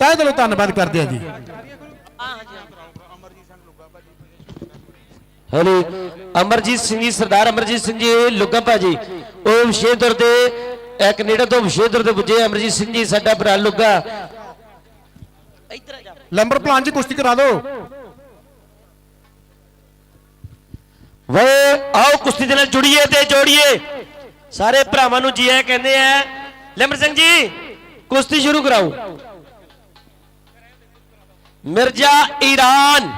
ਤਹਿ ਦਿਲੋਂ ਧੰਨਵਾਦ ਕਰਦੇ ਆ ਜੀ। ਹਲੇ ਅਮਰਜੀਤ ਸਿੰਘ ਜੀ ਸਰਦਾਰ ਅਮਰਜੀਤ ਸਿੰਘ ਜੀ ਲੁੱਗਾ ਭਾਜੀ। ਉਹ ਵਿਸ਼ੇਸ਼ ਤੌਰ ਤੇ ਇੱਕ ਨੇੜੇ ਤੋਂ ਵਿਸ਼ੇਸ਼ ਤੌਰ ਤੇ ਪੁੱਜੇ ਅਮਰਜੀਤ ਸਿੰਘ ਜੀ ਸਾਡਾ ਭਰਾ ਲੁੱਗਾ। ਇੱਧਰ ਆ ਜਾ ਲੰਬਰ ਪਲਾਨ ਜੀ ਕੁਸ਼ਤੀ ਕਰਾ ਦਿਓ। ਵੇ ਆਓ ਕੁਸ਼ਤੀ ਦੇ ਨਾਲ ਜੁੜੀਏ ਤੇ ਜੋੜੀਏ। ਸਾਰੇ ਭਰਾਵਾਂ ਨੂੰ ਜੀ ਆਇਆਂ ਕਹਿੰਦੇ ਆ ਲੈਮਰ ਸਿੰਘ ਜੀ ਕੁਸ਼ਤੀ ਸ਼ੁਰੂ ਕਰਾਓ। ਮਿਰਜ਼ਾ ਈਰਾਨ।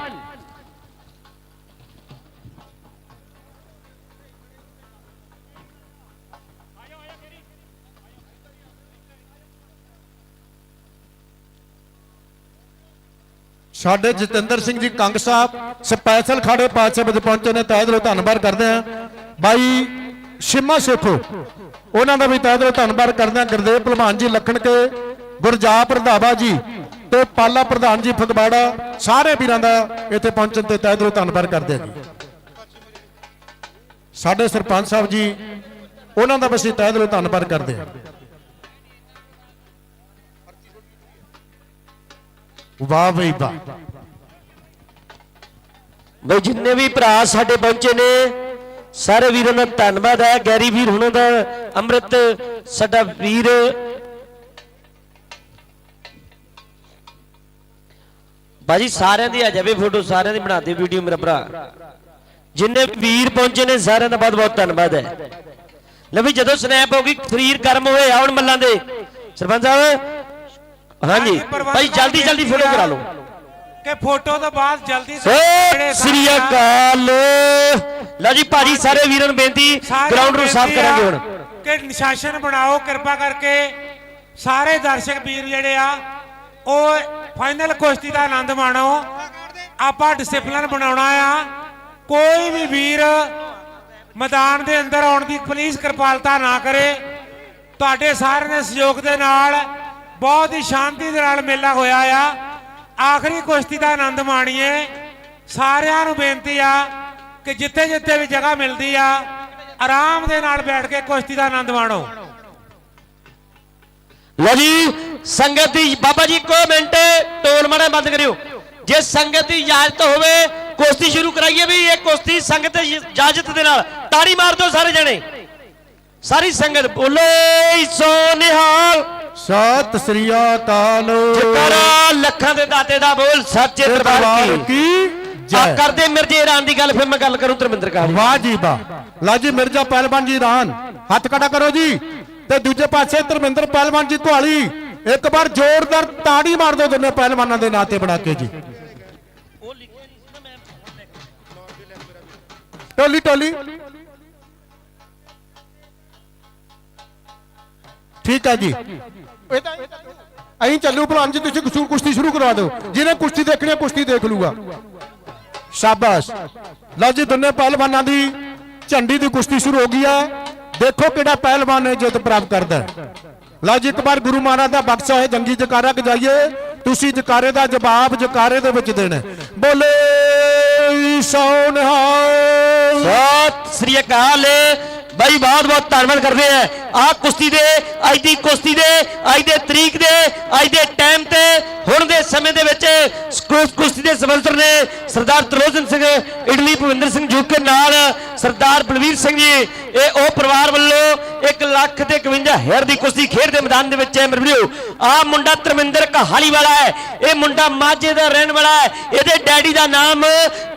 ਸਾਡੇ ਜਤਿੰਦਰ ਸਿੰਘ ਜੀ ਕੰਗ ਸਾਹਿਬ, ਸਪੈਸ਼ਲ ਖਾੜੇ ਪਾਸੇ ਵਿੱਚ ਪਹੁੰਚੇ ਨੇ, ਤਹਿ ਦਿਲੋਂ ਧੰਨਵਾਦ ਕਰਦੇ ਆ ਬਾਈ ਸ਼ਿਮਾ ਸੇਖੋ, ਉਹਨਾਂ ਦਾ ਵੀ ਤਹਿ ਦਿਲੋਂ ਧੰਨਵਾਦ ਕਰਦੇ ਆ ਗੁਰਦੇਵ ਭਲਵਾਨ ਜੀ ਲਖਣ ਕੇ, ਗੁਰਜਾਪ ਰਧਾਵਾ ਜੀ ਤੇ ਪਾਲਾ ਪ੍ਰਧਾਨ ਜੀ ਫਗਵਾੜਾ, ਸਾਰੇ ਵੀਰਾਂ ਦਾ ਇੱਥੇ ਪਹੁੰਚਣ ਤੇ ਤਹਿ ਦਿਲੋਂ ਧੰਨਵਾਦ ਕਰਦੇ ਆ ਸਾਡੇ ਸਰਪੰਚ ਸਾਹਿਬ ਜੀ, ਉਹਨਾਂ ਦਾ ਅਸੀਂ ਤਹਿ ਦਿਲੋਂ ਧੰਨਵਾਦ ਕਰਦੇ ਹਾਂ। ਵਾਹ ਬਈ ਵਾਹ। ਬਈ ਜਿੰਨੇ ਵੀ ਭਰਾ ਸਾਡੇ ਪਹੁੰਚੇ ਨੇ, ਸਾਰੇ ਵੀਰਾਂ ਦਾ ਧੰਨਵਾਦ ਹੈ। ਗੈਰੀ ਵੀਰ ਹੁਣਾਂ ਦਾ ਅੰਮ੍ਰਿਤ, ਸਾਡਾ ਵੀਰ ਬਾਜੀ ਸਾਰਿਆਂ ਦੀ ਆ ਜਾਵੇ ਫੋਟੋ ਸਾਰਿਆਂ ਦੀ ਬਣਾ ਦੇ ਵੀਡੀਓ ਮੇਰਾ ਭਰਾ। ਜਿੰਨੇ ਵੀਰ ਪਹੁੰਚੇ ਨੇ ਸਾਰਿਆਂ ਦਾ ਬਹੁਤ ਬਹੁਤ ਧੰਨਵਾਦ ਹੈ। ਲੈ ਵੀ ਜਦੋਂ ਸਨੈਪ ਹੋ ਗਈ ਸਰੀਰ ਗਰਮ ਹੋਏ ਆਉਣ ਮੱਲਾਂ ਦੇ। ਸਰਪੰਚ ਸਾਹਿਬ ਹਾਂਜੀ ਭਾਈ ਜਲਦੀ ਜਲਦੀ ਫੋਟੋ ਕਰਾ ਲਓ। ਕਿ ਫੋਟੋ ਤੋਂ ਬਾਅਦ ਜਲਦੀ ਸ੍ਰੀ ਅਕਾਲ। ਲਓ ਜੀ ਭਾਜੀ ਸਾਰੇ ਵੀਰਾਂ ਨੂੰ ਬੇਨਤੀ ਗਰਾਊਂਡ ਨੂੰ ਸਾਫ਼ ਕਰਾਂਗੇ ਹੁਣ। ਕਿ ਨਿਸ਼ਾਸਨ ਬਣਾਓ ਕਿਰਪਾ ਕਰਕੇ। ਸਾਰੇ ਦਰਸ਼ਕ ਵੀਰ ਜਿਹੜੇ ਆ ਉਹ ਫਾਈਨਲ ਕੁਸ਼ਤੀ ਦਾ ਆਨੰਦ ਮਾਣੋ। ਆਪਾਂ ਡਿਸਪਲਿਨ ਬਣਾਉਣਾ ਆ। ਕੋਈ ਵੀ ਵੀਰ ਮੈਦਾਨ ਦੇ ਅੰਦਰ ਆਉਣ ਦੀ ਪਲੀਜ਼ ਕਿਰਪਾਲਤਾ ਨਾ ਕਰੇ, ਤੁਹਾਡੇ ਸਾਰਿਆਂ ਦੇ ਸਹਿਯੋਗ ਦੇ ਨਾਲ ਬਹੁਤ ਹੀ ਸ਼ਾਂਤੀ ਦੇ ਨਾਲ ਮੇਲਾ ਹੋਇਆ ਆ। ਆਖਰੀ ਕੁਸ਼ਤੀ ਦਾ ਆਨੰਦ ਮਾਣੀਏ। ਸਾਰਿਆਂ ਨੂੰ ਬੇਨਤੀ ਆ ਕਿ ਜਿੱਥੇ ਜਿੱਥੇ ਵੀ ਜਗ੍ਹਾ ਮਿਲਦੀ ਆ, ਆਰਾਮ ਦੇ ਨਾਲ ਬੈਠ ਕੇ ਕੁਸ਼ਤੀ ਦਾ ਆਨੰਦ ਮਾਣੋ। ਲਓ ਜੀ ਸੰਗਤ ਦੀ ਬਾਬਾ ਜੀ ਇੱਕੋ ਮਿੰਟ ਟੋਲ ਮਾੜਾ ਬੰਦ ਕਰਿਓ। ਜੇ ਸੰਗਤ ਦੀ ਇਜਾਜ਼ਤ ਹੋਵੇ ਕੁਸ਼ਤੀ ਸ਼ੁਰੂ ਕਰਾਈਏ ਵੀ ਇਹ ਕੁਸ਼ਤੀ ਸੰਗਤ ਦੀ ਇਜਾਜ਼ਤ ਦੇ ਨਾਲ। ਤਾੜੀ ਮਾਰ ਦਿਓ ਸਾਰੇ ਜਣੇ। ਸਾਰੀ ਸੰਗਤ ਬੋਲੇ ਸੋ ਨਿਹਾਲ। ਸਤਿ ਸ੍ਰੀ ਅਕਾਲ। ਜਕਾਰਾ ਲੱਖਾਂ ਦੇ ਦਾਤੇ ਦਾ ਬੋਲ ਸੱਚੇ ਦਰਬਾਰ ਕੀ? ਕੀ? ਆ ਕਰਦੇ ਮਿਰਜੇ ਇਰਾਨ ਦੀ ਗੱਲ ਫਿਰ ਮੈਂ ਗੱਲ ਕਰੂੰ ਧਰਮਿੰਦਰ ਕਾਲੀ। ਵਾਹ ਜੀ ਵਾਹ। ਲਾ ਜੀ ਮਿਰਜ਼ਾ ਪਹਿਲਵਾਨ ਜੀ ਰਾਨ ਹੱਥ ਕੜਾ ਕਰੋ ਜੀ। ਤੇ ਦੂਜੇ ਪਾਸੇ ਧਰਮਿੰਦਰ ਪਹਿਲਵਾਨ ਜੀ ਧੁਆਲੀ ਇੱਕ ਵਾਰ ਜ਼ੋਰਦਾਰ ਤਾੜੀ ਮਾਰ ਦਿਓ ਦੋਨੇ ਪਹਿਲਵਾਨਾਂ ਦੇ ਨਾਂ ਤੇ ਬਣਾ ਕੇ ਜੀ। ਟੋਲੀ ਟੋਲੀ। ਠੀਕ ਹੈ ਜੀ। ਅਹੀਂ ਚੱਲੂ ਭਲਵਾਨ ਜੀ, ਤੁਸੀਂ ਕੁਸ਼ਤੀ- ਕੁਸ਼ਤੀ ਸ਼ੁਰੂ ਕਰਵਾ ਦਿਓ। ਜਿਹਨੇ ਕੁਸ਼ਤੀ ਦੇਖਣੀ ਕੁਸ਼ਤੀ ਦੇਖ ਲੂਗਾ। ਸ਼ਾਬਾਸ਼। ਲਓ ਜੀ, ਦੋਨੇ ਪਹਿਲਵਾਨਾਂ ਦੀ ਝੰਡੀ ਦੀ ਕੁਸ਼ਤੀ ਸ਼ੁਰੂ ਹੋ ਗਈ ਆ ਦੇਖੋ ਕਿਹੜਾ ਪਹਿਲਵਾਨ ਹੈ ਜਿੱਤ ਪ੍ਰਾਪਤ ਕਰਦਾ ਲਓ ਜੀ, ਇੱਕ ਵਾਰ ਗੁਰੂ ਮਹਾਰਾਜ ਦਾ ਬਖਸ਼ਾ ਹੈ ਜੰਗੀ ਜਕਾਰਾ ਗਜਾਈਏ। ਤੁਸੀਂ ਜਕਾਰੇ ਦਾ ਜਵਾਬ ਜਕਾਰੇ ਦੇ ਵਿੱਚ ਦੇਣਾ ਬੋਲੇ ਸੋਨਹਾਲ। ਸਤਿ ਸ੍ਰੀ ਅਕਾਲ। ਬਾਈ, ਬਹੁਤ ਬਹੁਤ ਧੰਨਵਾਦ ਕਰਦੇ ਆ ਆ ਕੁਸ਼ਤੀ ਦੇ, ਅੱਜ ਦੀ ਕੁਸ਼ਤੀ ਦੇ, ਅੱਜ ਦੇ ਤਰੀਕ ਦੇ, ਅੱਜ ਦੇ ਟਾਈਮ ਤੇ, ਹੁਣ ਦੇ ਸਮੇਂ ਦੇ ਵਿੱਚ ਕੁਸ਼ਤੀ ਦੇ ਸਪਾਂਸਰ ਨੇ ਸਰਦਾਰ ਤਰਲੋਚਨ ਸਿੰਘ, ਇਡਲੀ ਭਵਿੰਦਰ ਸਿੰਘ ਜੁਕੇ ਨਾਲ ਸਰਦਾਰ ਬਲਵੀਰ ਸਿੰਘ ਜੀ, ਇਹ ਉਹ ਪਰਿਵਾਰ ਵੱਲੋਂ 1 ਲੱਖ ਤੇ 51 ਹਜ਼ਾਰ ਦੀ ਕੁਸ਼ਤੀ ਖੇਡ ਦੇ ਮੈਦਾਨ ਦੇ ਵਿੱਚ ਹੈ। ਮੇਰੇ ਵੀਰੋ ਆ ਮੁੰਡਾ ਧਰਮਿੰਦਰ ਕਹਾਲੀ ਵਾਲਾ ਹੈ। ਇਹ ਮੁੰਡਾ ਮਾਝੇ ਦਾ ਰਹਿਣ ਵਾਲਾ ਹੈ। ਇਹਦੇ ਡੈਡੀ ਦਾ ਨਾਮ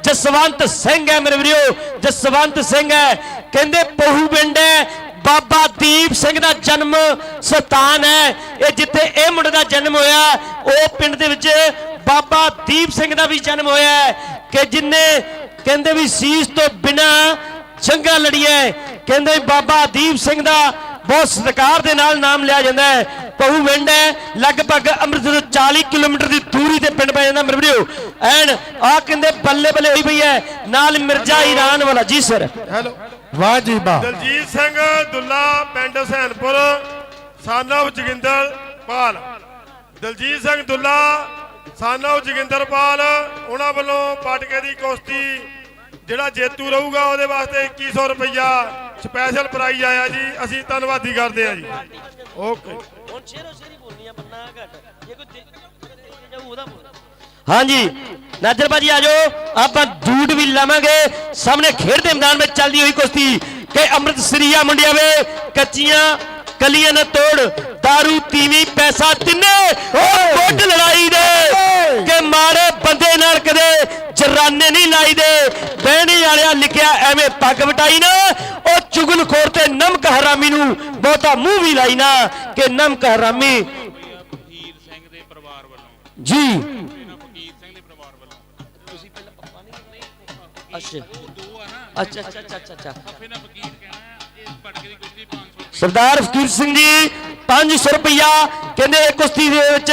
ਜਸਵੰਤ ਸਿੰਘ ਹੈ। ਮੇਰੇ ਵੀਰੋ, ਜਸਵੰਤ ਸਿੰਘ ਹੈ। ਕਹਿੰਦੇ ਪਹੂ ਪਿੰਡ ਹੈ, ਬਾਬਾ ਦੀਪ ਸਿੰਘ ਦਾ ਜਨਮ ਸਥਾਨ ਹੈ। ਇਹ ਜਿੱਥੇ ਇਹ ਮੁੰਡੇ ਦਾ ਜਨਮ ਹੋਇਆ, ਉਹ ਪਿੰਡ ਦੇ ਵਿੱਚ ਬਾਬਾ ਦੀਪ ਸਿੰਘ ਦਾ ਵੀ ਜਨਮ ਹੋਇਆ ਹੈ। ਕਿ ਜਿੰਨੇ ਕਹਿੰਦੇ ਵੀ ਸੀਸ ਤੋਂ ਬਿਨਾ ਜੰਗਾਂ ਲੜੀਆਂ ਕਹਿੰਦੇ ਬਾਬਾ ਦੀਪ ਸਿੰਘ ਦਾ ਬਹੁਤ ਸਤਿਕਾਰ ਦੇ ਨਾਲ ਨਾਮ ਲਿਆ ਜਾਂਦਾ ਹੈ। ਪਹੂ ਪਿੰਡ ਹੈ ਲਗਭਗ ਅੰਮ੍ਰਿਤਸਰ ਤੋਂ 40 ਕਿਲੋਮੀਟਰ ਦੀ ਦੂਰੀ ਤੇ ਪਿੰਡ ਪੈ ਜਾਂਦਾ ਮੇਰੇ ਵੀਰੋ ਐਨ ਆ ਕਹਿੰਦੇ ਬੱਲੇ ਬੱਲੇ ਹੋਈ ਪਈ ਹੈ। ਨਾਲ ਮਿਰਜ਼ਾ ਈਰਾਨ ਵਾਲਾ ਜੀ ਸਰ। ਹੈਲੋ। ਵਾਹ ਜੀ ਵਾਹ। ਦਲਜੀਤ ਸਿੰਘ ਦੁੱਲਾ ਪਿੰਡ ਹਸੈਨਪੁਰ ਸਾਨਵ ਜਗਿੰਦਰ ਪਾਲ। ਦਲਜੀਤ ਸਿੰਘ ਦੁੱਲਾ ਸਾਨਵ ਜਗਿੰਦਰ ਪਾਲ ਉਹਨਾਂ ਵੱਲੋਂ ਪਾਟਕੇ ਦੀ ਕੁਸ਼ਤੀ ਜਿਹੜਾ ਜੇਤੂ ਰਹੂਗਾ ਉਹਦੇ ਵਾਸਤੇ 2100 ਰੁਪਇਆ ਸਪੈਸ਼ਲ ਪ੍ਰਾਈਜ਼ ਆਇਆ ਜੀ ਅਸੀਂ ਧੰਨਵਾਦੀ ਕਰਦੇ ਹਾਂ ਜੀ। ਓਕੇ। ਹੁਣ ਸ਼ੇਰੋ ਸ਼ੇਰੀ ਬੋਲਨੀਆਂ ਬੰਨਾ ਘਟ। ਜੇ ਕੋਈ ਹਾਂਜੀ ਨਾਜਰ ਭਾਜੀ ਆ ਜਾਓ। ਆਪਾਂ ਦੂੜ ਵੀ ਲਾਵਾਂਗੇ। ਸਾਹਮਣੇ ਖੇਡ ਦੇ ਮੈਦਾਨ ਵਿੱਚ ਚੱਲਦੀ ਹੋਈ ਕੁਸ਼ਤੀ ਕਿ ਅੰਮ੍ਰਿਤ ਸਰੀਆ ਮੁੰਡਿਆ ਵੇ ਕੱਚੀਆਂ ਕਲੀਆਂ ਨਾ ਤੋੜ दारू ਤੀਵੀ ਪੈਸਾ ਤਿੰਨੇ ਉਹ ਲੜਾਈ ਦੇ ਕਿ ਮਾਰੇ ਬੰਦੇ ਨਾਲ ਕਦੇ ਜਰਾਨੇ ਨਹੀਂ ਲਾਈ ਦੇ ਬਹਿਣੀ ਵਾਲਿਆ ਲਿਖਿਆ ਐਵੇਂ ਪੱਗ ਵਟਾਈ ਨਾ। ਉਹ ਚੁਗਲਖੋਰ ਤੇ ਨਮਕ ਹਰਾਮੀ ਨੂੰ ਬਹੁਤਾ ਮੂੰਹ ਵੀ ਲਾਈ ਨਾ ਕਿ ਨਮਕ ਹਰਾਮੀ। ਫਕੀਰ ਸਿੰਘ ਦੇ ਪਰਿਵਾਰ ਵੱਲੋਂ ਜੀ ਫਕੀਰ ਸਿੰਘ ਦੇ ਪਰਿਵਾਰ ਵੱਲੋਂ ਤੁਸੀਂ ਪਹਿਲਾਂ ਪਪਾ ਨਹੀਂ ਅੱਛਾ ਅੱਛਾ ਅੱਛਾ ਅੱਛਾ। ਅੱਛਾ, ਅੱਛਾ ਫਿਰ ਨਾ ਫਕੀਰ ਕਹਿਣਾ। ਸਰਦਾਰ ਫਕੀਰ ਸਿੰਘ ਜੀ 500 ਰੁਪਇਆ ਕਹਿੰਦੇ ਕੁਸ਼ਤੀ ਦੇ ਵਿੱਚ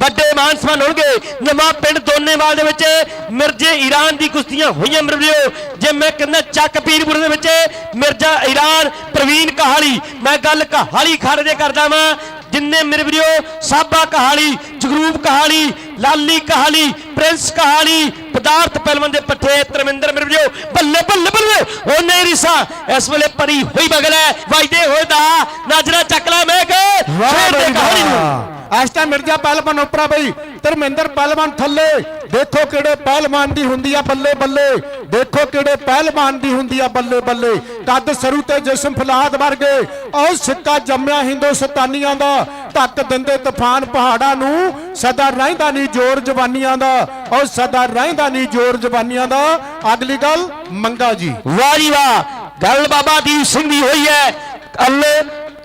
ਵੱਡੇ ਮਾਨ ਸਨਮਾਨ ਹੋਣਗੇ। ਨਵਾਂ ਪਿੰਡ ਦੋਨੇਵਾਲ ਦੇ ਵਿੱਚ ਮਿਰਜ਼ੇ ਈਰਾਨ ਦੀ ਕੁਸ਼ਤੀਆਂ ਹੋਈਆਂ ਮਿਰਜ਼ਿਓ। ਜੇ ਮੈਂ ਕਹਿੰਦਾ ਚੱਕ ਪੀਰਪੁਰ ਦੇ ਵਿੱਚ ਮਿਰਜ਼ਾ ਈਰਾਨ ਪ੍ਰਵੀਨ ਕਹਾਲੀ, ਮੈਂ ਗੱਲ ਕਹਾਲੀ ਖਾੜੇ ਦੇ ਕਰਦਾ ਵਾਂ। ਜਿੰਨੇ ਮੇਰੇ ਵੀਰੋ ਸਾਬਾ ਕਹਾਲੀ ਜਗਰੂਪ ਕਹਾਲੀ ਲਾਲੀ ਕਹਾਲੀ ਪ੍ਰਿੰਸ ਕਹਾਲੀ ਪਦਾਰਥ ਪਹਿਲਵਾਨ ਦੇ ਪੱਠੇ ਧਰਮਿੰਦਰ ਮੇਰੇ ਵੀਰੋ ਬੱਲੇ ਬੱਲੇ ਬੱਲੇ ਉਹ ਨਹੀਂ ਰਿਸਾ। ਇਸ ਵੇਲੇ ਪਰੀ ਹੋਈ ਬਗਲ ਹੈ ਵਾਜਦੇ ਹੋਏ ਦਾ ਨਾਜਰਾ ਚੱਕ ਲੈ ਮੈਂ ਕਿ ਵਾਹ ਸ਼ੇਰ ਦੇ ਬਈ ਕਹਾਣੀ ਨੂੰ ਵਾਹ ਇਸ ਟਾਈਮ ਮਿਰਜ਼ਾ ਪਹਿਲਵਾਨ ਉਪਰਾ ਬਈ। ਧਰਮਿੰਦਰ ਪਹਿਲਵਾਨ ਥੱਲੇ। ਦੇਖੋ ਕਿਹੜੇ ਪਹਿਲਵਾਨ ਦੀ ਹੁੰਦੀ ਆ ਬੱਲੇ ਬੱਲੇ। ਦੇਖੋ ਕਿਹੜੇ ਪਹਿਲਵਾਨ ਦੀ ਹੁੰਦੀ ਆ ਬੱਲੇ ਬੱਲੇ। ਕੱਦ ਸਰੂ ਤੇ ਜਿਸਮ ਫਲਾਦ ਵਰਗੇ। ਉਹ ਸਿੱਕਾ ਜੰਮਿਆ ਹਿੰਦੁਸਤਾਨੀਆਂ ਦਾ। ਧੱਕ ਦਿੰਦੇ ਤੂਫਾਨ ਪਹਾੜਾਂ ਨੂੰ। ਸਦਾ ਰਹਿੰਦਾ ਨਹੀਂ ਜ਼ੋਰ ਜਵਾਨੀਆਂ ਦਾ। ਉਹ ਸਦਾ ਰਹਿੰਦਾ ਨਹੀਂ ਜ਼ੋਰ ਜਵਾਨੀਆਂ ਦਾ। ਅਗਲੀ ਗੱਲ ਮੰਗਾ ਜੀ। ਵਾਹ ਜੀ ਵਾਹ ਗੱਲ ਬਾਬਾ ਦੀਪ ਸਿੰਘ ਦੀ ਹੋਈ ਹੈ। ਕੱਲ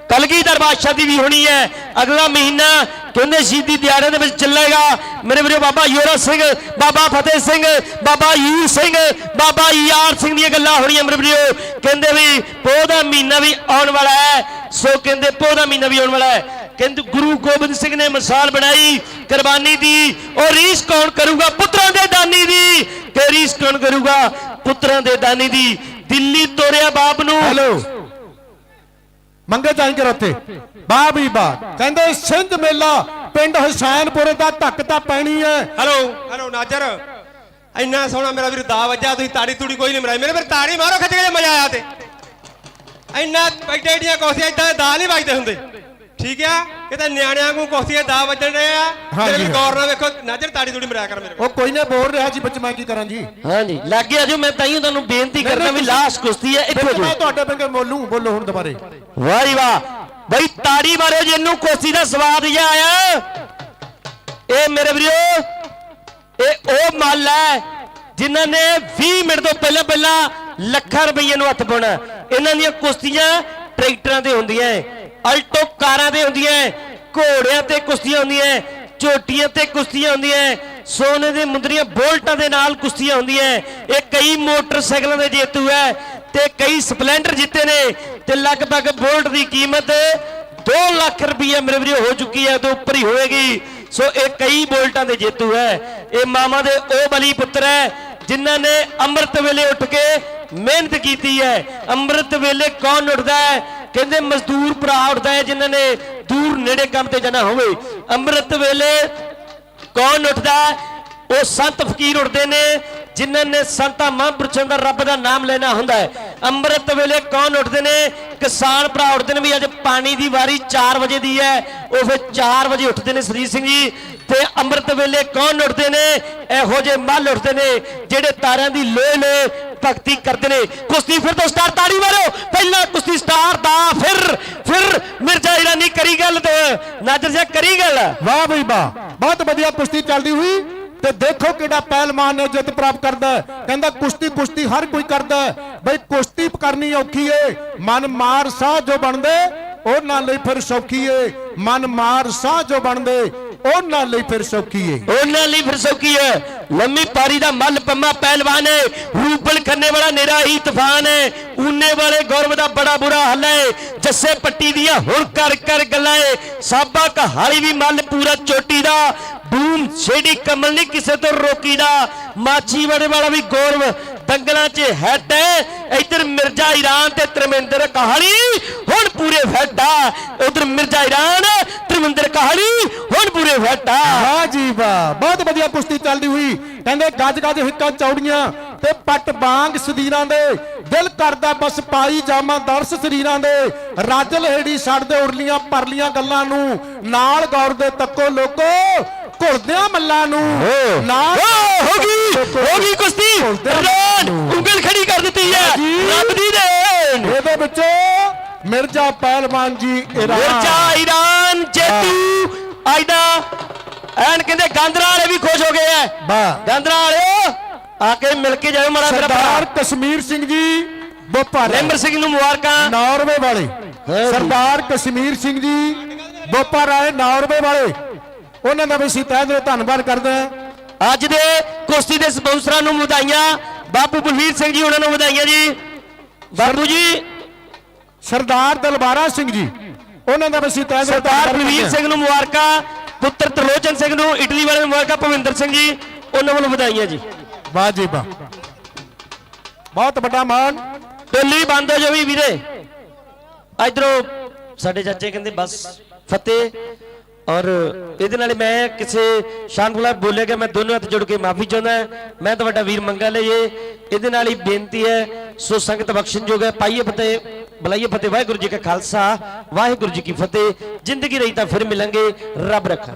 ਕਲਗੀਧਰ ਬਾਦਸ਼ਾਹ ਦੀ ਵੀ ਹੋਣੀ ਹੈ? ਅਗਲਾ ਮਹੀਨਾ ਕਹਿੰਦੇ ਸ਼ਹੀਦੀ ਦਿਹਾੜੇ ਦੇ ਵਿੱਚ ਚੱਲੇਗਾ। ਮੇਰੇ ਵੀਰੋ, ਬਾਬਾ ਯੋਰਾ ਸਿੰਘ, ਬਾਬਾ ਫਤਿਹ ਸਿੰਘ, ਬਾਬਾ ਯੂ ਸਿੰਘ, ਬਾਬਾ ਯਾਰ ਸਿੰਘ ਦੀਆਂ ਗੱਲਾਂ ਹੋਣੀਆਂ ਮੇਰੇ ਵੀਰੋ। ਕਹਿੰਦੇ ਵੀ ਪੋਹ ਦਾ ਮਹੀਨਾ ਵੀ ਆਉਣ ਵਾਲਾ ਹੈ। ਸੋ ਕਹਿੰਦੇ ਪੋਹ ਦਾ ਮਹੀਨਾ ਵੀ ਆਉਣ ਵਾਲਾ ਹੈ। ਕਹਿੰਦੇ ਗੁਰੂ ਗੋਬਿੰਦ ਸਿੰਘ ਨੇ ਮਿਸਾਲ ਬਣਾਈ ਕੁਰਬਾਨੀ ਦੀ। ਉਹ ਰੀਸ ਕੌਣ ਕਰੂਗਾ? ਪੁੱਤਰਾਂ ਦੇ ਦਾਨੀ ਦੀ। ਤੇ ਰੀਸ ਕੌਣ ਕਰੂਗਾ? ਪੁੱਤਰਾਂ ਦੇ ਦਾਨੀ ਦੀ। ਦਿੱਲੀ ਤੋਰਿਆ ਬਾਪ ਨੂੰ। ਹੈਲੋ। ਮੰਗੇ ਜਾਈ ਕਰ ਵਾਹ ਵੀ ਵਾਹ। ਕਹਿੰਦੇ ਸਿੰਧ ਮੇਲਾ ਪਿੰਡ ਹਸੈਨਪੁਰ ਦਾ ਧੱਕ ਤਾਂ ਪੈਣੀ ਹੈ ਹੈਲੋ ਹੈਲੋ ਨਾਜਰ। ਇੰਨਾ ਸੋਹਣਾ ਮੇਰਾ ਵੀਰ ਦਾ ਵੱਜਾ ਤੁਸੀਂ ਤਾੜੀ ਤੂੜੀ ਕੋਈ ਨਹੀਂ ਮਰਾਈ। ਮੇਰੇ ਫਿਰ ਤਾੜੀ ਮਾਰੋ ਖੱਜ ਕੇ ਮਜ਼ਾ ਆਇਆ ਤੇ। ਇੰਨਾ ਐਡੇ ਐਡੀਆਂ ਕੋਸੀਆਂ ਇਦਾਂ ਦਾ ਨਹੀਂ ਵੱਜਦੇ ਹੁੰਦੇ। ਠੀਕ ਆ? ਇਹ ਤਾਂ ਨਿਆਣਿਆਂ ਵਾਂਗੂ ਕੋਸੀਆਂ ਦਾ ਵੱਜਣ ਰਹੇ ਆ? ਹਾਂਜੀ, ਮੇਰੇ ਹਾਂ। ਗੌਰ ਨਾਲ ਵੇਖੋ ਨਾਜਰ ਤਾੜੀ ਤੂੜੀ ਮਰਾਇਆ ਕਰ ਮੇਰੇ। ਉਹ ਕੋਈ ਨਾ ਬੋਲ ਰਿਹਾ ਜੀ ਮੈਂ ਕੀ ਕਰਾਂ ਜੀ? ਹਾਂਜੀ ਲੱਗੇ ਆਜੋ ਮੈਂ ਤਾਈਓ ਤੁਹਾਨੂੰ ਬੇਨਤੀ ਕਰਦਾ ਵੀ ਲਾਸਟ ਕੁਸ਼ਤੀ ਹੈ ਇੱਥੇ ਜੋ ਮੈਂ ਤੁਹਾਡੇ ਬੰਗੇ ਮੋਲੂ ਬੋਲੋ ਹੁਣ ਦੁਬਾਰੇ। ਵਾਹ ਜੀ ਵਾਹ। ਬਈ ਤਾੜੀ ਮਾਰੋ ਜੀ ਇਹਨੂੰ ਕੋਸੀ ਦਾ ਸਵਾਦ ਜਿਹਾ ਆਇਆ। ਇਹ ਮੇਰੇ ਵੀਰੋ ਇਹ ਉਹ ਮੱਲ ਹੈ ਜਿਨ੍ਹਾਂ ਨੇ 20 ਮਿੰਟ ਤੋਂ ਪਹਿਲਾਂ ਪਹਿਲਾਂ ਲੱਖਾਂ ਰੁਪਏ ਨੂੰ ਹੱਥ ਪਾਉਣਾ ਇਹਨਾਂ ਦੀਆਂ ਕੁਸ਼ਤੀਆਂ ਟਰੈਕਟਰਾਂ ਤੇ ਹੁੰਦੀਆਂ ਅਲਟੋ ਕਾਰਾਂ ਤੇ ਹੁੰਦੀਆਂ ਘੋੜਿਆਂ ਤੇ ਕੁਸ਼ਤੀਆਂ ਹੁੰਦੀਆਂ ਝੋਟੀਆਂ ਤੇ ਕੁਸ਼ਤੀਆਂ ਹੁੰਦੀਆਂ ਸੋਨੇ ਦੇ ਮੁੰਦਰੀਆਂ ਬੋਲਟਾਂ ਦੇ ਨਾਲ ਕੁਸ਼ਤੀਆਂ ਹੁੰਦੀਆਂ ਇਹ ਕਈ ਮੋਟਰਸਾਈਕਲਾਂ ਦੇ ਜੇਤੂ ਹੈ ਤੇ ਕਈ ਸਪਲੈਂਡਰ ਜਿੱਤੇ ਨੇ ਤੇ ਲਗਭਗ ਬੋਲਟ ਦੀ ਕੀਮਤ 2 ਲੱਖ ਰੁਪਏ ਮੇਰੇ ਵੀਰੋ ਹੋ ਚੁੱਕੀ ਹੈ ਤੋਂ ਉੱਪਰ ਹੀ ਹੋਏਗੀ ਸੋ ਇਹ ਕਈ ਬੋਲਟਾਂ ਦੇ ਜੇਤੂ ਹੈ ਇਹ ਮਾਮਾ ਦੇ ਉਹ ਬਲੀ ਪੁੱਤਰ ਹੈ ਜਿਨ੍ਹਾਂ ਨੇ ਅੰਮ੍ਰਿਤ ਵੇਲੇ ਉੱਠ ਕੇ ਮਿਹਨਤ ਕੀਤੀ ਹੈ ਅੰਮ੍ਰਿਤ ਵੇਲੇ ਕੌਣ ਉੱਠਦਾ ਹੈ ਕਹਿੰਦੇ ਮਜ਼ਦੂਰ ਭਰਾ ਉੱਠਦਾ ਹੈ ਜਿਨ੍ਹਾਂ ਨੇ ਦੂਰ ਨੇੜੇ ਕੰਮ ਤੇ ਜਾਣਾ ਹੋਵੇ। ਅੰਮ੍ਰਿਤ ਵੇਲੇ ਕੌਣ ਉੱਠਦਾ ਉਹ ਸੰਤ ਫਕੀਰ ਉੱਠਦੇ ਨੇ। ਜਿਨ੍ਹਾਂ ਨੇ ਸੰਤਾਂ ਮਹਾਂਪੁਰਸ਼ਾਂ ਦਾ ਰੱਬ ਦਾ ਨਾਮ ਲੈਣਾ ਹੁੰਦਾ ਹੈ। ਅੰਮ੍ਰਿਤ ਵੇਲੇ ਕੌਣ ਉੱਠਦੇ ਨੇ? ਕਿਸਾਨ ਭਰਾ ਉੱਠਦੇ ਨੇ ਵੀ ਅੱਜ ਪਾਣੀ ਦੀ ਵਾਰੀ 4 ਵਜੇ ਦੀ ਹੈ। ਉਹ ਫਿਰ 4 ਵਜੇ ਉੱਠਦੇ ਨੇ ਸ੍ਰੀ ਸਿੰਘ ਜੀ। ਤੇ ਅੰਮ੍ਰਿਤ ਵੇਲੇ ਕੌਣ ਉੱਠਦੇ ਨੇ? ਇਹੋ ਜਿਹੇ ਮੱਲ ਉੱਠਦੇ ਨੇ ਜਿਹੜੇ ਤਾਰਿਆਂ ਦੀ ਲੋਹ ਲੋਏ ਭਗਤੀ ਕਰਦੇ ਨੇ। ਕੁਸ਼ਤੀ ਫਿਰ ਤੋਂ ਸਟਾਰ ਤਾੜੀ ਮਾਰੋ। ਪਹਿਲਾਂ ਕੁਸ਼ਤੀ ਸਟਾਰ ਦਾ ਫਿਰ ਫਿਰ ਮਿਰਜ਼ਾ ਇਰਾਨੀ ਕਰੀ ਗੱਲ ਤੇ। ਨਾਜ਼ਰ ਸਾਹਿਬ ਕਰੀ ਗੱਲ। ਵਾਹ ਬਈ ਵਾਹ। ਬਹੁਤ ਵਧੀਆ ਕੁਸ਼ਤੀ ਚੱਲਦੀ ਹੋਈ। ਤੇ ਦੇਖੋ ਕਿਹੜਾ ਪਹਿਲਵਾਨ ਨੇ ਜਿੱਤ ਪ੍ਰਾਪਤ ਕਰਦਾ ਕਹਿੰਦਾ, ਕੁਸ਼ਤੀ ਕੁਸ਼ਤੀ ਹਰ ਕੋਈ ਕਰਦਾ ਬਈ ਕੁਸ਼ਤੀ ਕਰਨੀ ਔਖੀ ਏ। ਮਨ ਮਾਰ ਸਾਹ ਜੋ ਬਣਦੇ, ਉਹਨਾਂ ਲਈ ਫਿਰ ਸੌਖੀ ਏ। ਮਨ ਮਾਰ ਸਾਹ ਜੋ ਬਣਦੇ, ਉਹਨਾਂ ਲਈ ਫਿਰ ਸੌਖੀ ਏ। ਉਹਨਾਂ ਲਈ ਫਿਰ ਸੌਕੀ ਹੈ ਲੰਮੀ ਪਾਰੀ ਦਾ ਮੱਲ ਪੰਮਾ ਪਹਿਲਵਾਨ ਏ। ਰੂਪਲ ਖੰਨੇ ਵਾਲਾ ਨੇਰਾ ਹੀ ਤੂਫਾਨ ਹੈ ਊਨੇ ਵਾਲੇ ਗੌਰਵ ਦਾ ਬੜਾ ਬੁਰਾ ਹੱਲ ਏ। ਜੱਸੇ ਪੱਟੀ ਦੀਆਂ ਹੁਣ ਕਰ ਕਰ ਗੱਲਾਂ ਏ। ਸਾਬਾ ਕਹਾਲੀ ਵੀ ਮੱਲ ਪੂਰਾ ਚੋਟੀ ਦਾ। ਡੂਮ ਛੇੜੀ ਕਮਲ ਨਹੀਂ ਕਿਸੇ ਤੋਂ ਰੋਕੀਦਾ ਮਾਛੀ ਵਾਲੇ ਵਾਲਾ ਵੀ ਗੌਰਵ ਦੰਗਲਾਂ 'ਚ ਹੈਡ ਹੈ। ਇੱਧਰ ਮਿਰਜ਼ਾ ਈਰਾਨ ਤੇ ਧਰਮਿੰਦਰ ਕਹਾਲੀ, ਹੁਣ ਪੂਰੇ ਫੈਟਾ ਉਧਰ ਮਿਰਜ਼ਾ ਈਰਾਨ, ਧਰਮਿੰਦਰ ਕਹਾਲੀ, ਹੁਣ ਪੂਰੇ ਫੈਟਾ ਵਾਹ ਜੀ ਵਾਹ, ਬਹੁਤ ਵਧੀਆ ਕੁਸ਼ਤੀ ਚੱਲਦੀ ਹੋਈ। ਕਹਿੰਦੇ ਗੱਜ ਗੱਜ ਹਿੱਕਾਂ ਚੌੜੀਆਂ ਤੇ ਪੱਟ ਬਾਂਗ ਸਦੀਰਾਂ ਦੇ। ਦਿਲ ਕਰਦਾ ਬਸ ਪਾਈ ਜਾਵਾਂ ਦਰਸ ਸਰੀਰਾਂ ਦੇ। ਰੱਜ ਲਹੜੀ ਛੱਡਦੇ ਉਰਲੀਆਂ ਪਰਲੀਆਂ ਗੱਲਾਂ ਨੂੰ। ਨਾਲ ਗੌਰ ਦੇ ਤੱਕੋ ਲੋਕੋ ਘੁਲਦਿਆਂ ਮੱਲਾਂ ਨੂੰ। ਨਾ ਹੋ ਗਈ। ਹੋ ਗਈ ਕੁਸ਼ਤੀ। ਰਣ ਉਂਗਲ ਖੜੀ ਕਰ ਦਿੱਤੀ ਹੈ। ਰੱਬ ਦੀ ਦੇਣ। ਇਹਦੇ ਵਿੱਚ ਮਿਰਜ਼ਾ ਪਹਿਲਵਾਨ ਜੀ ਇਰਾਨ। ਮਿਰਜ਼ਾ ਈਰਾਨ ਜੇਤੂ। ਅੱਜ ਦਾ ਐਨ ਕਹਿੰਦੇ ਗਾਂਦਰਾ ਵਾਲੇ ਵੀ ਖੁਸ਼ ਹੋ ਗਏ ਐ। ਵਾਹ। ਗਾਂਦਰਾ ਵਾਲਿਓ ਆ ਕੇ ਮਿਲ ਕੇ ਜਾਓ ਮਾਰਾ ਮੇਰਾ ਸਰਦਾਰ ਕਸ਼ਮੀਰ ਸਿੰਘ ਜੀ ਬੋਪਾਰਾ ਨਿੰਮਰ ਸਿੰਘ ਨੂੰ ਮੁਬਾਰਕਾਂ। ਨਾਰਵੇ ਵਾਲੇ। ਸਰਦਾਰ ਕਸ਼ਮੀਰ ਸਿੰਘ ਜੀ ਬੋਪਾ ਰਾਏ ਨਾਰਵੇ ਵਾਲੇ। ਉਹਨਾਂ ਦਾ ਵੀ ਅਸੀਂ ਤਹਿ ਦਿਲੋਂ ਧੰਨਵਾਦ ਕਰਦੇ ਹਾਂ। ਅੱਜ ਦੇ ਕੁਸ਼ਤੀ ਦੇ ਸਪਾਂਸਰਾਂ ਨੂੰ ਵਧਾਈਆਂ। ਬਾਪੂ ਬਲਵੀਰ ਸਿੰਘ ਜੀ ਉਹਨਾਂ ਨੂੰ ਵਧਾਈਆਂ ਜੀ। ਬਾਪੂ ਜੀ। ਸਰਦਾਰ ਦਲਬਾਰਾ ਸਿੰਘ ਜੀ ਉਹਨਾਂ ਦਾ ਵੀ ਅਸੀਂ ਤਹਿ ਦਿਲੋਂ ਸਰਦਾਰ ਬਲਵੀਰ ਸਿੰਘ ਨੂੰ ਮੁਬਾਰਕਾਂ। ਪੁੱਤਰ ਤਰਲੋਚਨ ਸਿੰਘ ਨੂੰ ਇਟਲੀ ਵਾਲੇ ਨੂੰ ਮੁਬਾਰਕਾਂ। ਭਵਿੰਦਰ ਸਿੰਘ ਜੀ ਉਹਨਾਂ ਵੱਲੋਂ ਵਧਾਈਆਂ ਜੀ। ਵਾਹ ਜੀ ਵਾਹ। ਬਹੁਤ ਵੱਡਾ ਮਾਣ। ਟੋਲੀ ਬੰਦ ਹੋ ਜੋ ਵੀ ਵੀਰੇ ਇਧਰੋਂ ਸਾਡੇ ਚਾਚੇ ਕਹਿੰਦੇ ਬਸ ਫਤਿਹ। ਔਰ ਇਹਦੇ ਨਾਲ ਮੈਂ ਕਿਸੇ ਸ਼ਾਂਤਲਾ ਬੋਲਿਆ ਕਿ ਮੈਂ ਦੋਨੋਂ ਹੱਥ ਜੋੜ ਕੇ ਮਾਫੀ ਚਾਹੁੰਦਾ ਮੈਂ ਤੁਹਾਡਾ ਵੀਰ ਮੰਗਾ ਲਈਏ ਇਹਦੇ ਨਾਲ ਹੀ ਬੇਨਤੀ ਹੈ ਸੋ ਸੰਗਤ ਬਖਸ਼ਣਯੋਗ ਹੈ। ਪਾਈਏ ਫਤਿਹ ਬੁਲਾਈਏ ਫਤਿਹ। ਵਾਹਿਗੁਰੂ ਜੀ ਕਾ ਖਾਲਸਾ ਵਾਹਿਗੁਰੂ ਜੀ ਕੀ ਫਤਿਹ। ਜ਼ਿੰਦਗੀ ਰਹੀ ਤਾਂ ਫਿਰ ਮਿਲਾਂਗੇ। ਰੱਬ ਰੱਖਾ।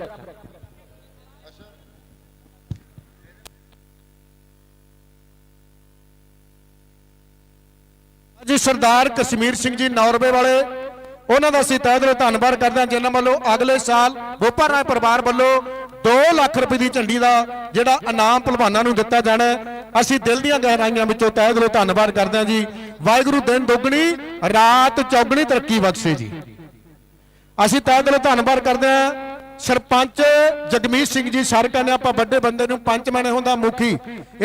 ਜੀ ਸਰਦਾਰ ਕਸ਼ਮੀਰ ਸਿੰਘ ਜੀ ਨਾਰਵੇ ਵਾਲੇ ਉਹਨਾਂ ਦਾ ਅਸੀਂ ਤਹਿ ਦਿਲੋਂ ਧੰਨਵਾਦ ਕਰਦੇ ਹਾਂ, ਜਿਨ੍ਹਾਂ ਵੱਲੋਂ ਅਗਲੇ ਸਾਲ ਗੋਪਾ ਰਾਏ ਪਰਿਵਾਰ ਵੱਲੋਂ 2 ਲੱਖ ਰੁਪਏ ਦੀ ਝੰਡੀ ਦਾ ਜਿਹੜਾ ਇਨਾਮ ਪਹਿਲਵਾਨਾਂ ਨੂੰ ਦਿੱਤਾ ਜਾਣਾ ਅਸੀਂ ਦਿਲ ਦੀਆਂ ਗਹਿਰਾਈਆਂ ਵਿੱਚੋਂ ਤਹਿ ਦਿਲੋਂ ਧੰਨਵਾਦ ਕਰਦੇ ਹਾਂ ਜੀ। ਵਾਹਿਗੁਰੂ ਦਿਨ ਦੁੱਗਣੀ, ਰਾਤ ਚੌਗਣੀ ਤਰੱਕੀ ਬਖਸ਼ੇ ਜੀ। ਅਸੀਂ ਤਹਿ ਦਿਲੋਂ ਧੰਨਵਾਦ ਕਰਦੇ ਹਾਂ। ਸਰਪੰਚ ਜਗਮੀਤ ਸਿੰਘ ਜੀ ਸਰ ਕਹਿੰਦੇ ਆਪਾਂ ਵੱਡੇ ਬੰਦੇ ਨੂੰ ਪੰਚ ਮਨੇ ਹੁੰਦਾ ਮੁਖੀ।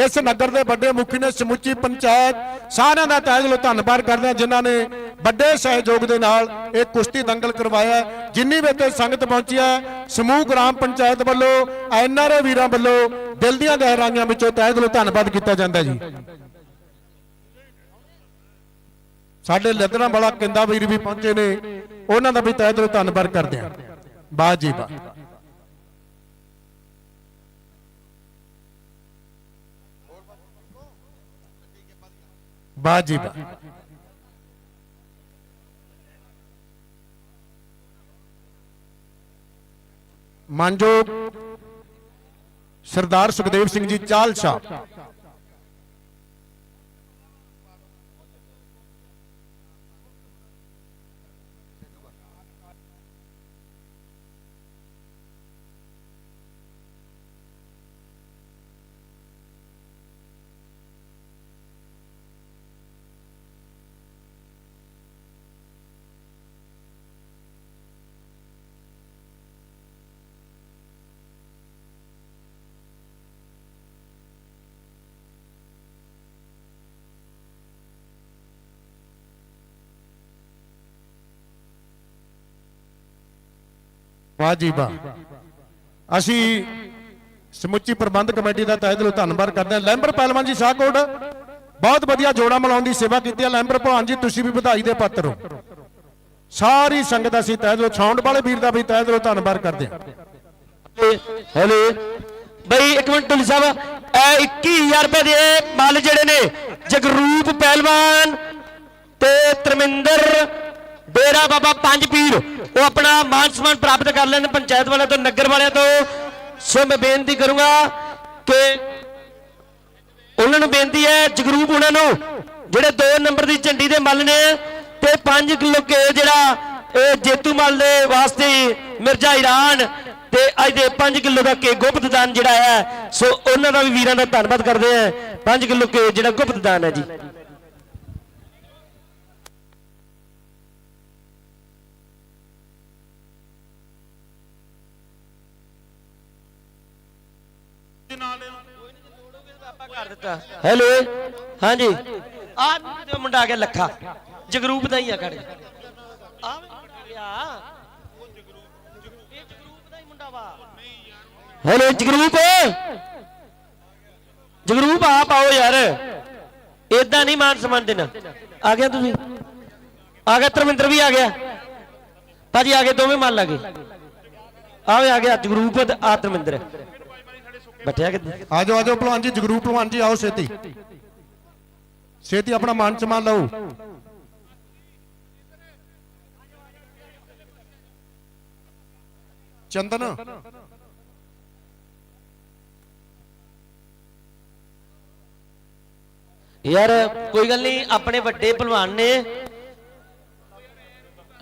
ਇਸ ਨਗਰ ਦੇ ਵੱਡੇ ਮੁਖੀ ਨੇ ਸਮੁੱਚੀ ਪੰਚਾਇਤ ਸਾਰਿਆਂ ਦਾ ਤਹਿ ਦਿਲੋਂ ਧੰਨਵਾਦ ਕਰਦੇ ਹਾਂ ਜਿਨ੍ਹਾਂ ਨੇ ਵੱਡੇ ਸਹਿਯੋਗ ਦੇ ਨਾਲ ਇਹ ਕੁਸ਼ਤੀ ਦੰਗਲ ਕਰਵਾਇਆ ਜਿੰਨੀ ਵੀ ਇੱਥੇ ਸੰਗਤ ਪਹੁੰਚੀ ਹੈ, ਸਮੂਹ ਗ੍ਰਾਮ ਪੰਚਾਇਤ ਵੱਲੋਂ ਐਨਆਰਏ ਵੀਰਾਂ ਵੱਲੋਂ, ਦਿਲ ਦੀਆਂ ਗਹਿਰਾਈਆਂ ਵਿੱਚੋਂ ਤਹਿ ਦਿਲੋਂ ਧੰਨਵਾਦ ਕੀਤਾ ਜਾਂਦਾ ਜੀ। ਸਾਡੇ ਲੱਦਣਾ ਵਾਲਾ ਕਿੰਦਾ ਵੀਰ ਵੀ ਪਹੁੰਚੇ ਨੇ, ਉਹਨਾਂ ਦਾ ਵੀ ਤਹਿ ਦਿਲੋਂ ਧੰਨਵਾਦ ਕਰਦੇ ਹਾਂ ਵਾਹ ਜੀ ਵਾਹ ਵਾਹ ਜੀ ਵਾਹ ਮਾਨਯੋਗ ਸਰਦਾਰ ਸੁਖਦੇਵ ਸਿੰਘ ਜੀ ਵਾਹ ਜੀ ਵਾਹ ਅਸੀਂ ਸਮੁੱਚੀ ਪ੍ਰਬੰਧ ਕਮੇਟੀ ਦਾ ਤਹਿ ਦਿਲੋਂ ਧੰਨਵਾਦ ਕਰਦੇ ਹਾਂ। ਲੈਂਬਰ ਪਹਿਲਵਾਨ ਜੀ ਸ਼ਾਹਕੋਟ, ਬਹੁਤ ਵਧੀਆ ਜੋੜਾ ਮਿਲਾਉਣ ਦੀ ਸੇਵਾ ਕੀਤੀ ਹੈ। ਲੈਂਬਰ ਭਲਵਾਨ ਜੀ, ਤੁਸੀਂ ਵੀ ਵਧਾਈ ਦੇ ਪਾਤਰ ਹੋ। ਸਾਰੀ ਸੰਗਤ ਅਸੀਂ ਤਹਿ ਦਿਲੋਂ ਛਾਉਂਡ ਵਾਲੇ ਵੀਰ ਦਾ ਵੀ ਤਹਿ ਦਿਲੋਂ ਧੰਨਵਾਦ ਕਰਦੇ ਹਾਂ। ਹੈਲੋ। ਬਈ ਇੱਕ ਮਿੰਟ ਢੁੱਲੀ ਸਾਹਿਬ, ਇਹ 21000 ਰੁਪਏ ਦੇ ਮੱਲ ਜਿਹੜੇ ਨੇ, ਜਗਰੂਪ ਪਹਿਲਵਾਨ ਤੇ ਧਰਮਿੰਦਰ ਡੇਰਾ ਬਾਬਾ ਪੰਜ ਪੀਰ, ਉਹ ਆਪਣਾ ਮਾਨ ਸਨਮਾਨ ਪ੍ਰਾਪਤ ਕਰ ਲੈਣ ਪੰਚਾਇਤ ਵਾਲਿਆਂ ਤੋਂ, ਨਗਰ ਵਾਲਿਆਂ ਤੋਂ। ਸੋ ਮੈਂ ਬੇਨਤੀ ਕਰੂੰਗਾ ਕਿ ਉਹਨਾਂ ਨੂੰ ਬੇਨਤੀ ਹੈ, ਜਗਰੂਪ ਉਹਨਾਂ ਨੂੰ, ਜਿਹੜੇ 2 ਨੰਬਰ ਦੀ ਝੰਡੀ ਦੇ ਮੱਲ ਨੇ ਤੇ 5 ਕਿਲੋ ਕੇ ਜਿਹੜਾ ਇਹ ਜੇਤੂ ਮੱਲ ਦੇ ਵਾਸਤੇ ਮਿਰਜ਼ਾ ਈਰਾਨ ਤੇ ਅੱਜ ਦੇ 5 ਕਿਲੋ ਦਾ ਕੇ ਗੁਪਤ ਦਾਨ ਜਿਹੜਾ ਹੈ, ਸੋ ਉਹਨਾਂ ਦਾ ਵੀ ਵੀਰਾਂ ਦਾ ਧੰਨਵਾਦ ਕਰਦੇ ਆ 5 ਕਿਲੋ ਕੇ ਜਿਹੜਾ ਗੁਪਤ ਦਾਨ ਹੈ ਜੀ। ਦਿੱਤਾ। ਹੈਲੋ। ਹਾਂਜੀ। ਆ ਤੇ ਮੁੰਡਾ ਆ ਗਿਆ ਲੱਖਾ ਜਗਰੂਪ ਦਾ ਹੀ ਆ ਖੜੇ ਆ ਗਿਆ ਇਹ ਜਗਰੂਪ ਦਾ ਹੀ ਮੁੰਡਾ ਵਾ। ਹੈਲੋ ਜਗਰੂਪ। ਜਗਰੂਪ ਆ ਪਾਓ ਯਾਰ। ਇਦਾਂ ਨਹੀਂ ਮਾਨ ਸਨਮਾਨ ਦੇਣਾ ਆ ਗਿਆ ਤੁਸੀਂ। ਆ ਗਿਆ ਧਰਮਿੰਦਰ ਵੀ ਆ ਗਿਆ। ਭਾਜੀ ਆ ਗਏ ਦੋਵੇਂ ਮੰਨ ਲਾਗੇ। ਆਵੇ ਆ ਗਿਆ ਜਗਰੂਪ ਤੇ ਆ ਧਰਮਿੰਦਰ। ਬੈਠਿਆ ਕਿ ਆ ਜਾਓ ਭਲਵਾਨ ਜੀ ਜਗਰੂ ਭਲਵਾਨ ਜੀ ਆਓ ਛੇਤੀ। ਛੇਤੀ ਆਪਣਾ ਮਾਨ ਸਮਾਨ ਲਓ। ਚੰਦਨ। ਯਾਰ ਕੋਈ ਗੱਲ ਨਹੀਂ ਆਪਣੇ ਵੱਡੇ ਭਲਵਾਨ ਨੇ।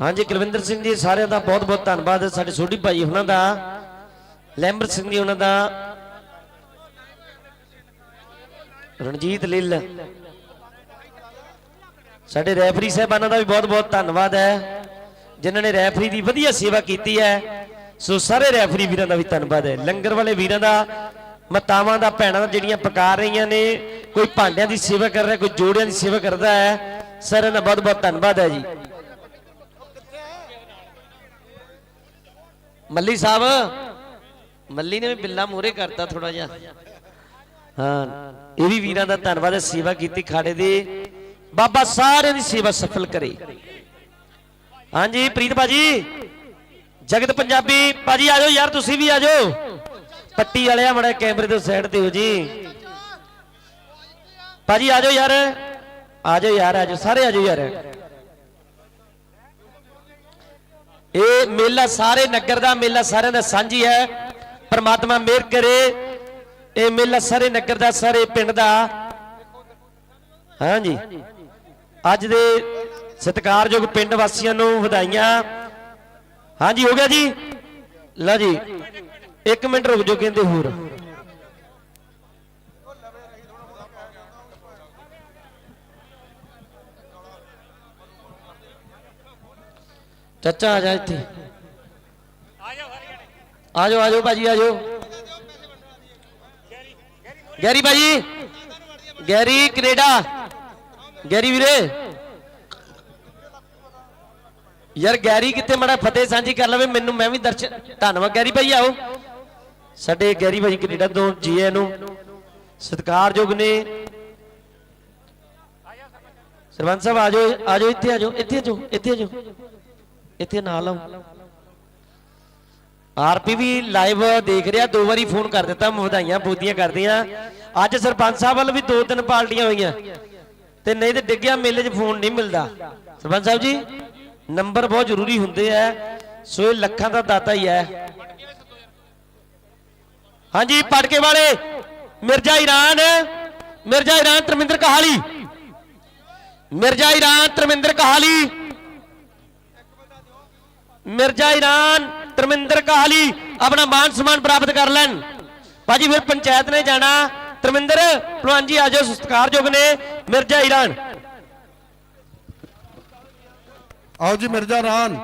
ਹਾਂਜੀ ਕੁਲਵਿੰਦਰ ਸਿੰਘ ਜੀ ਸਾਰਿਆਂ ਦਾ ਬਹੁਤ ਬਹੁਤ ਧੰਨਵਾਦ। ਸਾਡੇ ਸੋਢੀ ਭਾਈ ਉਹਨਾਂ ਦਾ ਲੈਂਬਰ ਸਿੰਘ ਜੀ ਉਹਨਾਂ ਦਾ ਰਣਜੀਤ ਲਿੱਲ। ਸਾਡੇ ਰੈਫਰੀ ਸਾਹਿਬਾਨਾਂ ਦਾ ਵੀ ਬਹੁਤ ਬਹੁਤ ਧੰਨਵਾਦ ਹੈ। ਜਿਨ੍ਹਾਂ ਨੇ ਰੈਫਰੀ ਦੀ ਵਧੀਆ ਸੇਵਾ ਕੀਤੀ ਹੈ। ਸੋ ਸਾਰੇ ਰੈਫਰੀ ਵੀਰਾਂ ਦਾ ਵੀ ਧੰਨਵਾਦ ਹੈ। ਲੰਗਰ ਵਾਲੇ ਵੀਰਾਂ ਦਾ, ਮਤਾਵਾਂ ਦਾ, ਭੈਣਾਂ ਦਾ ਜਿਹੜੀਆਂ ਪਕਾ ਰਹੀਆਂ ਨੇ, ਕੋਈ ਭਾਂਡਿਆਂ ਦੀ ਸੇਵਾ ਕਰ ਰਿਹਾ, ਕੋਈ ਜੋੜਿਆਂ ਦੀ ਸੇਵਾ ਕਰਦਾ ਹੈ, ਸਾਰਿਆਂ ਦਾ ਬਹੁਤ ਬਹੁਤ ਧੰਨਵਾਦ ਹੈ ਜੀ। ਮੱਲੀ ਸਾਹਿਬ, ਮੱਲੀ ਨੇ ਵੀ ਬਿੱਲਾ ਮੂਰੇ ਕਰਤਾ ਥੋੜਾ ਜਿਹਾ। ਹਾਂ, ਇਹ ਵੀ ਵੀਰਾਂ ਦਾ ਧੰਨਵਾਦ ਹੈ ਸੇਵਾ ਕੀਤੀ ਖਾੜੇ ਦੀ। ਬਾਬਾ ਸਾਰਿਆਂ ਦੀ ਸੇਵਾ ਸਫਲ ਕਰੇ। ਹਾਂਜੀ, ਪ੍ਰੀਤ ਭਾਜੀ। ਜਗਤ ਪੰਜਾਬੀ, ਭਾਜੀ ਆ ਜਾਓ ਯਾਰ, ਤੁਸੀਂ ਵੀ ਆ ਜਾਓ। ਪੱਟੀ ਵਾਲਿਆ ਮੜਾ ਕੈਮਰੇ ਤੋਂ ਸਾਈਡ ਤੇ ਹੋ ਜੀ। ਭਾਜੀ ਆ ਜਾਓ ਯਾਰ। ਆ ਜਾਓ ਯਾਰ, ਆ ਜਾਓ, ਸਾਰੇ ਆ ਜਾਓ ਯਾਰ। ਇਹ ਮੇਲਾ ਸਾਰੇ ਨਗਰ ਦਾ ਮੇਲਾ ਸਾਰਿਆਂ ਦਾ ਸਾਂਝੀ ਹੈ। ਪਰਮਾਤਮਾ ਮਿਹਰ ਕਰੇ। ਇਹ ਮੇਲਾ ਸਾਰੇ ਨਗਰ ਦਾ, ਸਾਰੇ ਪਿੰਡ ਦਾ। ਹਾਂਜੀ। ਅੱਜ ਦੇ ਸਤਿਕਾਰਯੋਗ ਪਿੰਡ ਵਾਸੀਆਂ ਨੂੰ ਵਧਾਈਆਂ। ਹਾਂਜੀ, ਹੋ ਗਿਆ ਜੀ? ਲਓ ਜੀ 1 ਮਿੰਟ ਰੁਕ ਜਾਓ ਕਹਿੰਦੇ ਹੋਰ। ਚਾਚਾ ਆ ਜਾ ਇੱਥੇ। ਆ ਜਾਓ ਆ ਜਾਓ ਭਾਜੀ, ਆ ਜਾਓ। ਗੈਰੀ ਭਾਜੀ। Garry, Canada. ਗੈਰੀ ਵੀਰੇ। ਯਾਰ ਗੈਰੀ ਕਿੱਥੇ ਮੜਾ ਫਤਿਹ ਸਾਂਝੀ ਕਰ ਲਵੇ, ਮੈਨੂੰ ਮੈਂ ਵੀ ਦਰਸ਼ਨ ਧੰਨਵਾਦ ਗੈਰੀ ਭਾਈ, ਆਓ। ਸਾਡੇ ਗੈਰੀ ਭਾਈ ਕੈਨੇਡਾ ਤੋਂ ਜੀਏ ਨੂੰ ਸਤਿਕਾਰਯੋਗ ਨੇ। ਸਰਪੰਚ ਸਾਹਿਬ, ਆ ਜਾਓ ਆ ਜਾਓ, ਇੱਥੇ ਆ ਜਾਓ, ਇੱਥੇ ਆ ਜਾਓ, ਇੱਥੇ ਆ ਜਾਓ। ਇੱਥੇ ਨਾਲ ਆਓ। ਆਰਪੀ ਵੀ ਲਾਈਵ ਦੇਖ ਰਿਹਾ, ਦੋ ਵਾਰੀ ਫੋਨ ਕਰ ਦਿੱਤਾ, ਵਧਾਈਆਂ, ਬੋਦੀਆਂ ਕਰਦੀਆਂ ਅੱਜ ਸਰਪੰਚ ਸਾਹਿਬ ਵੱਲ ਵੀ ਦੋ ਤਿੰਨ ਪਾਰਟੀਆਂ ਹੋਈਆਂ। ਤੇ ਨਹੀਂ ਤੇ ਡਿੱਗਿਆ, ਮੇਲੇ 'ਚ ਫੋਨ ਨਹੀਂ ਮਿਲਦਾ। ਸਰਪੰਚ ਸਾਹਿਬ ਜੀ, ਨੰਬਰ ਬਹੁਤ ਜ਼ਰੂਰੀ ਹੁੰਦੇ ਆ। ਸੋ ਇਹ ਲੱਖਾਂ ਦਾ ਦਾਤਾ ਹੀ ਹੈ। ਹਾਂਜੀ, ਪਟਕੇ ਵਾਲੇ, ਮਿਰਜ਼ਾ ਈਰਾਨ ਮਿਰਜ਼ਾ ਈਰਾਨ ਧਰਮਿੰਦਰ ਕਹਾਲੀ। ਮਿਰਜ਼ਾ ਈਰਾਨ ਧਰਮਿੰਦਰ ਕਹਾਲੀ। ਮਿਰਜ਼ਾ ਈਰਾਨ ਧਰਮਿੰਦਰ ਕਾਹਲੀ ਆਪਣਾ ਮਾਨ ਸਨਮਾਨ ਪ੍ਰਾਪਤ ਕਰ ਲੈਣ। ਭਾਜੀ, ਫਿਰ ਪੰਚਾਇਤ ਨੇ ਜਾਣਾ। ਧਰਮਿੰਦਰ, ਭਲਵਾਨ ਜੀ ਆਜੋ ਸਤਿਕਾਰਯੋਗ ਨੇ। ਮਿਰਜ਼ਾ ਈਰਾਨ। ਆਓ ਜੀ, ਮਿਰਜ਼ਾ ਰਾਨ